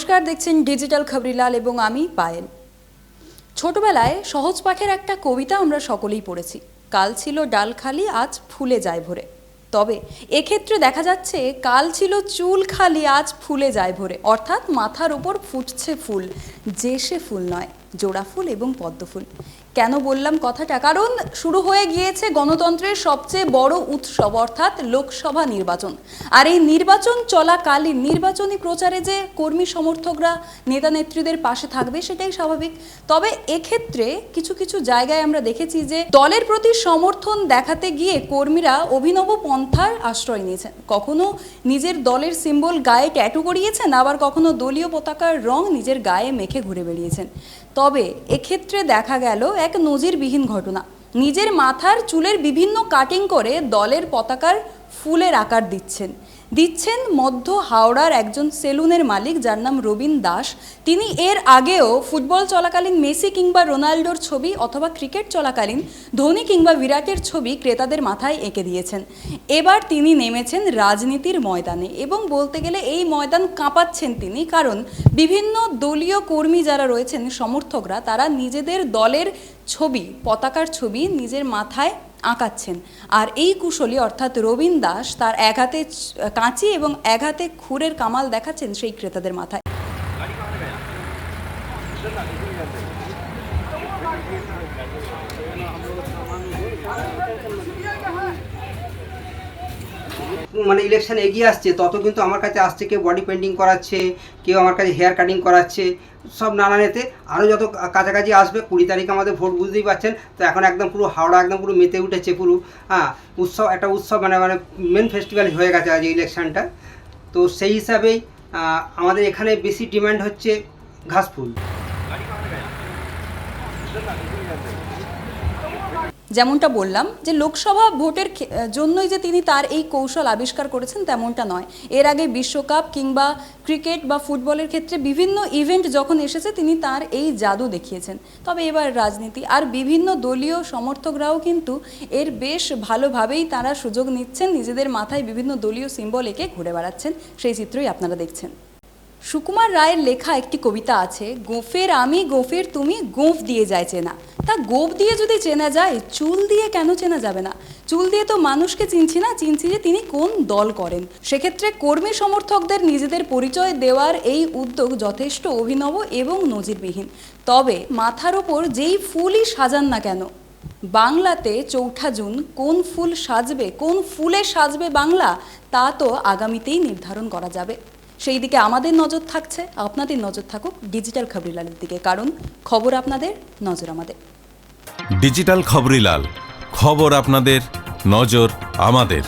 নমস্কার, দেখছেন ডিজিটাল খবরিলাল এবং আমি পায়েল। ছোটবেলায় সহজ পাখের একটা কবিতা আমরা সকলেই পড়েছি। কাল ছিল ডাল খালি, আজ ফুলে যায় ভরে। তবে এক্ষেত্রে দেখা যাচ্ছে, কাল ছিল চুল খালি, আজ ফুলে যায় ভরে। অর্থাৎ মাথার ওপর ফুটছে ফুল, যে সে ফুল নয়। জোড়া ফুল এবং পদ্ম ফুল। কেন বললাম কথাটা? কারণ শুরু হয়ে গিয়েছে গণতন্ত্রের সবচেয়ে বড় উৎসব, অর্থাৎ লোকসভা নির্বাচন। আর এই নির্বাচন চলাকালীন নির্বাচনী প্রচারে যে কর্মী সমর্থকরা, নেতা নেত্রীদের পাশে থাকবে, সেটাই স্বাভাবিক। তবে এক্ষেত্রে কিছু কিছু জায়গায় আমরা দেখেছি যে, দলের প্রতি সমর্থন দেখাতে গিয়ে কর্মীরা অভিনব পন্থার আশ্রয় নিয়েছেন। কখনো নিজের দলের সিম্বল গায়ে ট্যাটু করিয়েছেন, আবার কখনো দলীয় পতাকার রং নিজের গায়ে মেখে ঘুরে বেরিয়েছেন তবে এক্ষেত্রে দেখা গেল এক নজিরবিহীন ঘটনা। নিজের মাথার চুলের বিভিন্ন কাটিং করে দলের পতাকার ফুলের আকার দিচ্ছেন। দিচ্ছেন মধ্য হাওড়ার একজন সেলুনের মালিক যার নাম রবীন দাস। তিনি এর আগেও ফুটবল চলাকালীন মেসি কিংবা রোনাল্ডোর ছবি অথবা ক্রিকেট চলাকালীন ধোনি কিংবা বিরাটের ছবি ক্রেতাদের মাথায় এঁকে দিয়েছেন। এবার তিনি নেমেছেন রাজনীতির ময়দানে এবং বলতে গেলে এই ময়দান কাঁপাচ্ছেন তিনি কারণ বিভিন্ন দলীয় কর্মী যারা রয়েছেন সমর্থকরা, তারা নিজেদের দলের ছবি, পতাকার ছবি নিজের মাথায় আঁকাচ্ছেন। আর এই কুশলী, অর্থাৎ রবীন দাস, তার এক হাতে কাঁচি এবং এক হাতে খুরের কামাল দেখাচ্ছেন সেই ক্রেতাদের মাথায়। মানে ইলেকশন এগিয়ে আসছে, তত কিন্তু আমার কাছে আসছে কেউ বডি পেন্টিং করাচ্ছে, কেউ আমার কাছে হেয়ার কাটিং করাচ্ছে, সব নানান এতে আরও যত কাছাকাছি আসবে, কুড়ি তারিখ আমাদের ভোট বুঝতেই পারছেন, তো এখন একদম পুরো হাওড়া একদম পুরো মেতে উঠেছে পুরো। হ্যাঁ উৎসব, একটা উৎসব মানে মানে মেন ফেস্টিভ্যাল হয়ে গেছে আজ ইলেকশনটা তো সেই হিসাবেই আমাদের এখানে বেশি ডিমান্ড হচ্ছে ঘাসফুল যেমনটা বললাম যে লোকসভা ভোটের জন্যই যে তিনি তার এই কৌশল আবিষ্কার করেছেন তেমনটা নয়। এর আগে বিশ্বকাপ কিংবা ক্রিকেট বা ফুটবলের ক্ষেত্রে বিভিন্ন ইভেন্ট যখন এসেছে, তিনি তার এই জাদু দেখিয়েছেন। তবে এবার রাজনীতি আর বিভিন্ন দলীয় সমর্থকরাও কিন্তু এর বেশ ভালোভাবেই তারা সুযোগ নিচ্ছেন। নিজেদের মাথায় বিভিন্ন দলীয় সিম্বল এঁকে ঘুরে বেড়াচ্ছেন। সেই চিত্রই আপনারা দেখছেন। সুকুমার রায়ের লেখা একটি কবিতা আছে, গোফের আমি, গোফের তুমি গোফ দিয়ে যায় চেনা। তা গোফ দিয়ে যদি চেনা যায়, চুল দিয়ে কেন চেনা যাবে না? চুল দিয়ে তো মানুষকে চিনছি না, চিনছি যে তিনি কোন দল করেন। সেক্ষেত্রে কর্মী সমর্থকদের নিজেদের পরিচয় দেওয়ার এই উদ্যোগ যথেষ্ট অভিনব এবং নজিরবিহীন। তবে মাথার ওপর যেই ফুলই সাজান না কেন, বাংলাতে চৌঠা জুন কোন ফুল সাজবে, কোন ফুলে সাজবে বাংলা, তা তো আগামীতেই নির্ধারণ করা যাবে। সেই দিকে আমাদের নজর থাকছে, আপনাদের নজর থাকুক ডিজিটাল খবরিলালের দিকে, কারণ খবর আপনাদের নজর আমাদের। ডিজিটাল খবরিলাল, খবর আপনাদের, নজর আমাদের।